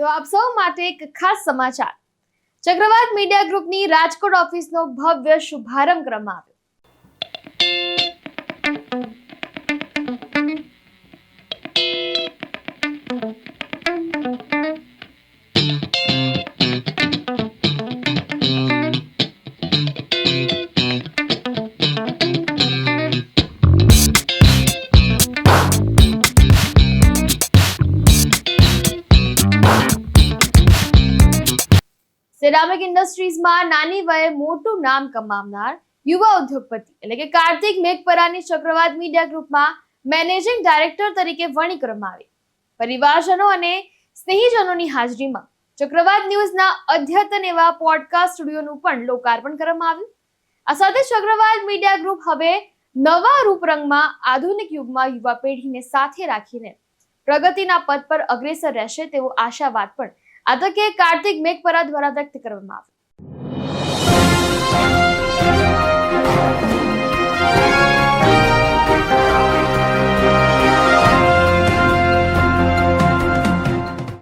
તો આપ સૌ માટે એક ખાસ સમાચાર. ચક્રવાત મીડિયા ગ્રુપની રાજકોટ ઓફિસનો ભવ્ય શુભારંભ કરવામાં આવ્યો. સેરામિક ઇન્ડસ્ટ્રીઝમાં નાની વયે મોટું નામ કમાવનાર યુવા ઉદ્યોગપતિ એટલે કે કાર્તિક મેઘપરાની ચક્રવાત મીડિયા ગ્રુપમાં મેનેજિંગ ડાયરેક્ટર તરીકે વરણી કરવામાં આવી. પરિવારજનો અને સ્નેહીજનોની હાજરીમાં ચક્રવાત ન્યૂઝના અધ્યતન એવા પોડકાસ્ટ સ્ટુડિયોનું પણ લોકાર્પણ કરવામાં આવ્યું. આ સાથે ચક્રવાત મીડિયા ગ્રુપ હવે નવા રૂપરંગમાં આધુનિક યુગમાં યુવા પેઢીને સાથે રાખીને પ્રગતિના પથ પર અગ્રેસર રહેશે તેવો આશાવાદ પણ આ તકે કાર્તિક મેઘપરા દ્વારા વ્યક્ત કરવામાં આવ્યો.